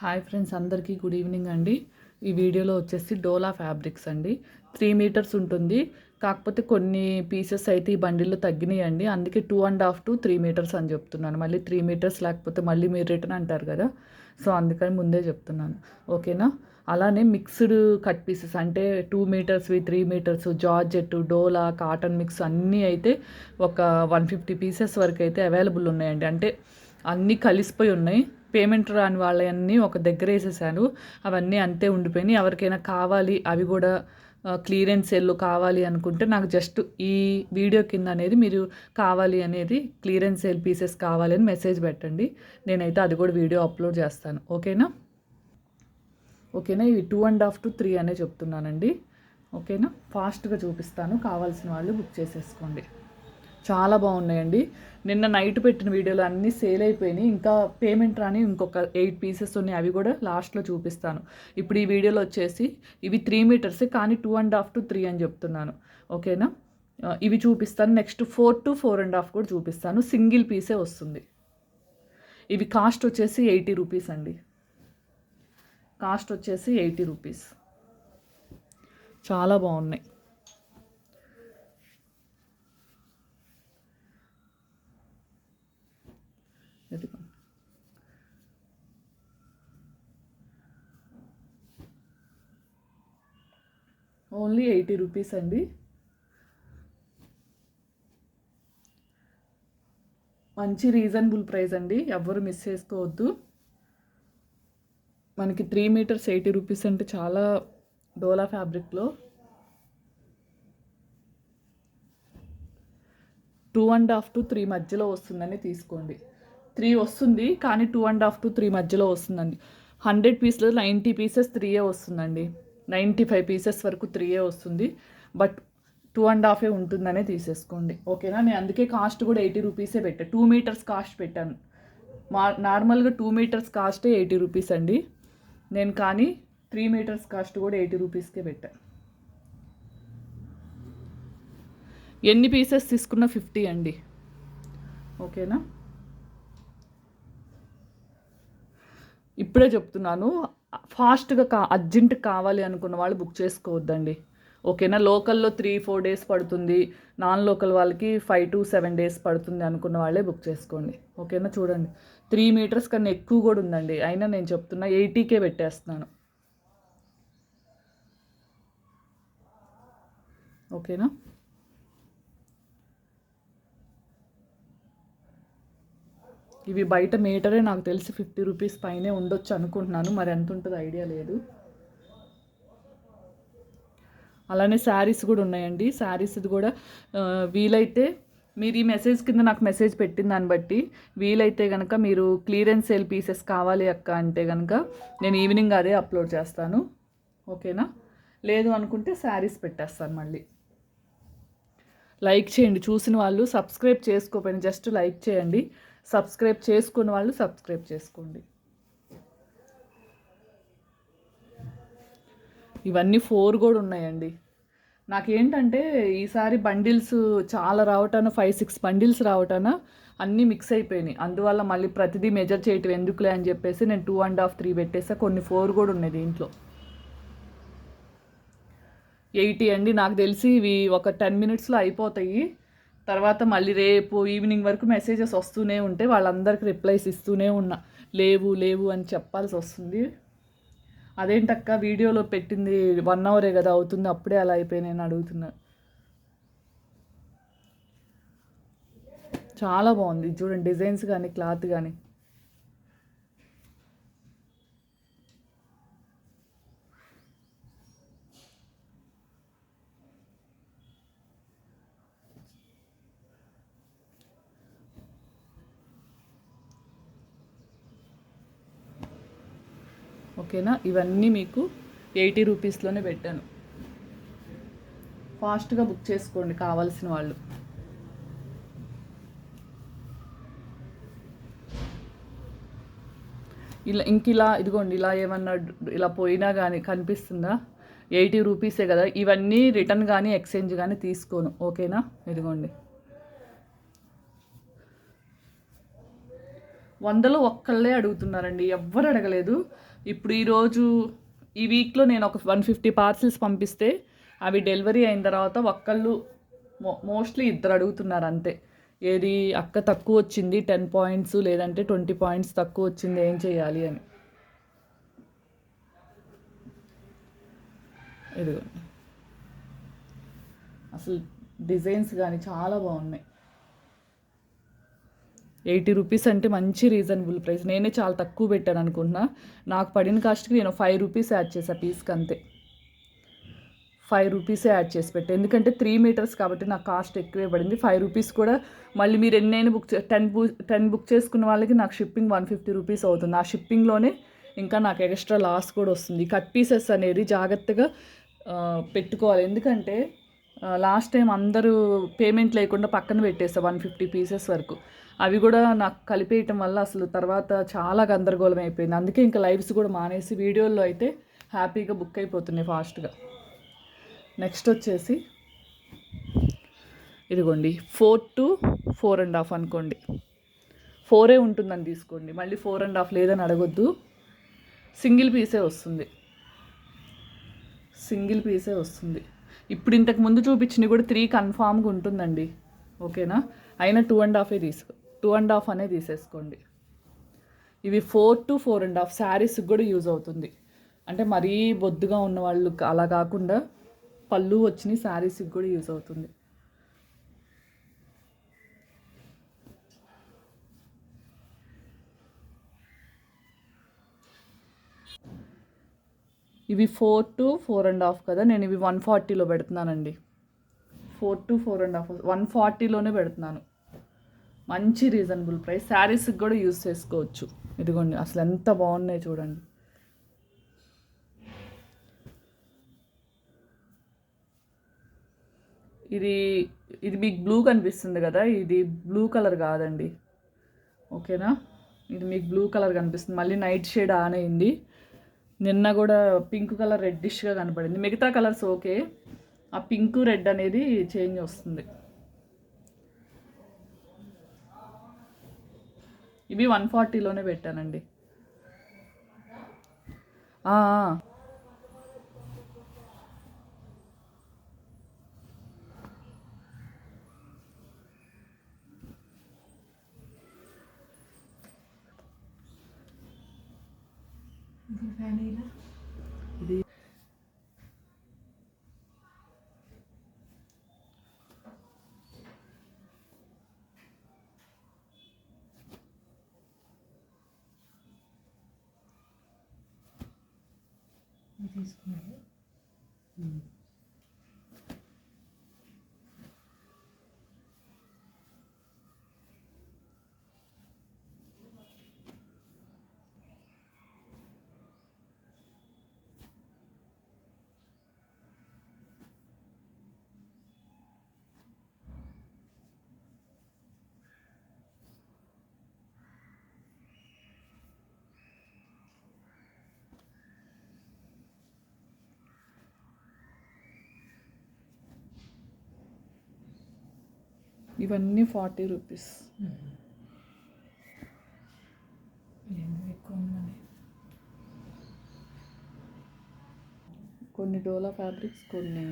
Hi friends అందరికీ good evening అండి. ఈ వీడియోలో వచ్చేసి డోలా ఫ్యాబ్రిక్స్ అండి. త్రీ మీటర్స్ ఉంటుంది. కాకపోతే కొన్ని పీసెస్ అయితే ఈ బండిల్లో తగ్గినాయండి. అందుకే two and half to three metres అని చెప్తున్నాను. మళ్ళీ త్రీ మీటర్స్ లేకపోతే మళ్ళీ మీరు రిటర్న్ అంటారు కదా. సో అందుకని ముందే చెప్తున్నాను. ఓకేనా? అలానే మిక్స్డ్ కట్ పీసెస్ అంటే two మీటర్స్వి three metres georgette dola cotton mix అన్నీ అయితే ఒక వన్ ఫిఫ్టీ పీసెస్ వరకు అయితే అవైలబుల్ ఉన్నాయండి. అంటే అన్నీ కలిసిపోయి ఉన్నాయి. పేమెంట్ రాని వాళ్ళన్నీ ఒక దగ్గర వేసేసాను. అవన్నీ అంతే ఉండిపోయినాయి. ఎవరికైనా కావాలి అవి కూడా క్లియరెన్స్ సెల్లు కావాలి అనుకుంటే నాకు జస్ట్ ఈ వీడియో కింద అనేది మీరు కావాలి అనేది క్లియరెన్స్ సేల్ పీసెస్ కావాలి అని మెసేజ్ పెట్టండి. నేనైతే అది కూడా వీడియో అప్లోడ్ చేస్తాను. ఓకేనా? ఓకేనా? ఇవి two and half to three అనే చెప్తున్నానండి. ఓకేనా? ఫాస్ట్గా చూపిస్తాను. కావాల్సిన వాళ్ళు బుక్ చేసేసుకోండి. చాలా బాగున్నాయండి. నిన్న నైట్ పెట్టిన వీడియోలు అన్నీ సేల్ అయిపోయినాయి. ఇంకా పేమెంట్ రాని ఇంకొక ఎయిట్ పీసెస్ ఉన్నాయి. అవి కూడా లాస్ట్లో చూపిస్తాను. ఇప్పుడు ఈ వీడియోలో వచ్చేసి ఇవి త్రీ మీటర్స్ కానీ two and half to three అని చెప్తున్నాను. ఓకేనా? ఇవి చూపిస్తాను. Next four to four and half కూడా చూపిస్తాను. సింగిల్ పీసే వస్తుంది. ఇవి కాస్ట్ వచ్చేసి ఎయిటీ రూపీస్ అండి. కాస్ట్ వచ్చేసి ఎయిటీ రూపీస్. చాలా బాగున్నాయి. ఇదిగో ఓన్లీ ఎయిటీ రూపీస్ అండి. మంచి రీజనబుల్ ప్రైస్ అండి. ఎవ్వరు మిస్ చేసుకోవద్దు. మనకి త్రీ మీటర్స్ ఎయిటీ రూపీస్ అంటే చాలా డోలా ఫ్యాబ్రిక్లో. Two and half to three మధ్యలో వస్తుందని తీసుకోండి. త్రీ వస్తుంది కానీ two and half to three మధ్యలో వస్తుందండి. హండ్రెడ్ పీస్లో నైంటీ పీసెస్ త్రీయే వస్తుందండి. నైంటీ ఫైవ్ పీసెస్ వరకు త్రీయే వస్తుంది. బట్ టూ అండ్ హాఫే ఉంటుందనే తీసేసుకోండి. ఓకేనా? నేను అందుకే కాస్ట్ కూడా ఎయిటీ రూపీసే పెట్టాను టూ మీటర్స్ కాస్ట్ పెట్టాను. మా నార్మల్గా టూ మీటర్స్ కాస్టే ఎయిటీ రూపీస్ అండి. నేను కానీ త్రీ మీటర్స్ కాస్ట్ కూడా ఎయిటీ రూపీస్కే పెట్టాను ఎన్ని పీసెస్ తీసుకున్న ఫిఫ్టీ అండి. ఓకేనా? ఇప్పుడే చెప్తున్నాను. ఫాస్ట్గా కా అర్జెంట్ కావాలి అనుకున్న వాళ్ళు బుక్ చేసుకోవద్దండి. ఓకేనా? లోకల్లో త్రీ ఫోర్ డేస్ పడుతుంది. నాన్ లోకల్ వాళ్ళకి ఫైవ్ టు సెవెన్ డేస్ పడుతుంది అనుకున్న వాళ్ళే బుక్ చేసుకోండి. ఓకేనా? చూడండి. త్రీ మీటర్స్ కన్నా ఎక్కువ కూడా ఉందండి. అయినా నేను చెప్తున్నా ఎయిటీకే పెట్టేస్తున్నాను. ఓకేనా? ఇవి బయట మీటరే నాకు తెలిసి ఫిఫ్టీ రూపీస్ పైనే ఉండొచ్చు అనుకుంటున్నాను మరి ఎంత ఉంటుందో ఐడియా లేదు. అలానే శారీస్ కూడా ఉన్నాయండి. శారీస్ కూడా వీలైతే మీరు ఈ మెసేజ్ కింద నాకు మెసేజ్ పెట్టిన దాన్ని బట్టి వీలైతే కనుక మీరు క్లియరెన్స్ సేల్ పీసెస్ కావాలి అక్క అంటే కనుక నేను ఈవినింగ్ అదే అప్లోడ్ చేస్తాను. ఓకేనా? లేదు అనుకుంటే శారీస్ పెట్టేస్తాను మళ్ళీ. లైక్ చేయండి. చూసిన వాళ్ళు సబ్స్క్రైబ్ చేసుకోపోయిన జస్ట్ లైక్ చేయండి. సబ్స్క్రైబ్ చేసుకున్న వాళ్ళు సబ్స్క్రైబ్ చేసుకోండి. ఇవన్నీ ఫోర్ కూడా ఉన్నాయండి. నాకేంటంటే ఈసారి బండిల్స్ చాలా రావటాన ఫైవ్ సిక్స్ బండిల్స్ రావటాన అన్నీ మిక్స్ అయిపోయినాయి. అందువల్ల మళ్ళీ ప్రతిదీ మెజర్ చేయటం ఎందుకులే అని చెప్పేసి నేను టూ అండ్ హాఫ్ త్రీ పెట్టేసా. కొన్ని ఫోర్ కూడా ఉన్నాయి దీంట్లో. ఎయిటీ అండి. నాకు తెలిసి ఇవి ఒక టెన్ మినిట్స్లో అయిపోతాయి. తర్వాత మళ్ళీ రేపు ఈవినింగ్ వరకు మెసేజెస్ వస్తూనే ఉంటే వాళ్ళందరికీ రిప్లైస్ ఇస్తూనే ఉన్నా. లేవు లేవు అని చెప్పాల్సి వస్తుంది. అదేంటక్క వీడియోలో పెట్టింది వన్ అవరే కదా అవుతుంది అప్పుడే అలా అయిపోయినాయని అడుగుతున్నా. చాలా బాగుంది. చూడండి డిజైన్స్ కానీ క్లాత్ కానీ. ఓకేనా? ఇవన్నీ మీకు ఎయిటీ రూపీస్లోనే పెట్టాను. ఫాస్ట్గా బుక్ చేసుకోండి కావాల్సిన వాళ్ళు. ఇలా ఇంక ఇలా ఇదిగోండి ఇలా ఏమన్నా ఇలా పోయినా కానీ కనిపిస్తుందా? ఎయిటీ రూపీసే కదా ఇవన్నీ రిటర్న్ కానీ ఎక్స్చేంజ్ కానీ తీసుకోను. ఓకేనా? ఇదిగోండి. వందలో ఒక్కళ్ళే అడుగుతున్నారండి. ఎవ్వరు అడగలేదు. ఇప్పుడు ఈరోజు ఈ వీక్లో నేను ఒక వన్ ఫిఫ్టీ పార్సిల్స్ పంపిస్తే అవి డెలివరీ అయిన తర్వాత ఒక్కళ్ళు మో మోస్ట్లీ ఇద్దరు అడుగుతున్నారు అంతే. ఏది అక్క తక్కువ వచ్చింది టెన్ పాయింట్స్ లేదంటే ట్వంటీ పాయింట్స్ తక్కువ వచ్చింది ఏం చేయాలి అని. ఇదిగోండి అసలు డిజైన్స్ కానీ చాలా బాగున్నాయి. ఎయిటీ రూపీస్ అంటే మంచి రీజనబుల్ ప్రైస్. నేనే చాలా తక్కువ పెట్టాను అనుకుంటున్నా. నాకు పడిన కాస్ట్కి నేను ఫైవ్ రూపీస్ యాడ్ చేసా పీస్కి అంతే. ఫైవ్ రూపీసే యాడ్ చేసి పెట్టాను ఎందుకంటే త్రీ మీటర్స్ కాబట్టి నాకు కాస్ట్ ఎక్కువే పడింది. ఫైవ్ రూపీస్ కూడా మళ్ళీ మీరు ఎన్నైనా బుక్ టెన్ బు టెన్ బుక్ చేసుకున్న వాళ్ళకి నాకు షిప్పింగ్ వన్ ఫిఫ్టీ రూపీస్ అవుతుంది. ఆ షిప్పింగ్లోనే ఇంకా నాకు ఎక్స్ట్రా లాస్ కూడా వస్తుంది. కట్ పీసెస్ అనేది జాగ్రత్తగా పెట్టుకోవాలి. ఎందుకంటే లాస్ట్ టైం అందరూ పేమెంట్ లేకుండా పక్కన పెట్టేస్తా వన్ ఫిఫ్టీ పీసెస్ వరకు. అవి కూడా నాకు కలిపేయటం వల్ల అసలు తర్వాత చాలా గందరగోళం అయిపోయింది. అందుకే ఇంకా లైవ్స్ కూడా మానేసి వీడియోల్లో అయితే హ్యాపీగా బుక్ అయిపోతున్నాయి ఫాస్ట్గా నెక్స్ట్ వచ్చేసి ఇదిగోండి four to four and half అనుకోండి. ఫోరే ఉంటుందని తీసుకోండి. మళ్ళీ ఫోర్ అండ్ హాఫ్ లేదని అడగొద్దు. సింగిల్ పీసే వస్తుంది. సింగిల్ పీసే వస్తుంది. ఇప్పుడు ఇంతకు ముందు చూపించినవి కూడా త్రీ కన్ఫామ్గా ఉంటుందండి. ఓకేనా? అయినా టూ అండ్ హాఫే తీసుకో టూ అండ్ హాఫ్ అనే తీసేసుకోండి. ఇవి four to four and half శారీస్కి కూడా యూజ్ అవుతుంది. అంటే మరీ బొద్దుగా ఉన్న వాళ్ళు అలా కాకుండా పళ్ళు వచ్చినాయి శారీస్కి కూడా యూజ్ అవుతుంది. ఇవి four to four and half కదా. నేను ఇవి వన్ ఫార్టీలో పెడుతున్నానండి. Four to four and half one ఫార్టీలోనే పెడుతున్నాను. మంచి రీజనబుల్ ప్రైస్ శారీస్కి కూడా యూస్ చేసుకోవచ్చు. ఇదిగోండి అసలు ఎంత బాగున్నాయి చూడండి. ఇది ఇది మీకు బ్లూ కనిపిస్తుంది కదా. ఇది బ్లూ కలర్ కాదండి. ఓకేనా ఇది మీకు బ్లూ కలర్ కనిపిస్తుంది. మళ్ళీ నైట్ షేడ్ ఆన్ అయింది. నిన్న కూడా పింక్ కలర్ రెడ్డిష్గా కనపడింది. మిగతా కలర్స్ ఓకే. ఆ పింక్ రెడ్ అనేది చేంజ్ వస్తుంది. ఇవి వన్ ఫార్టీలోనే పెట్టానండి. ఆ, ఆ. ఇది ఇవన్నీ ఫార్టీ రూపీస్. కొన్ని డోలా ఫ్యాబ్రిక్స్ కొన్ని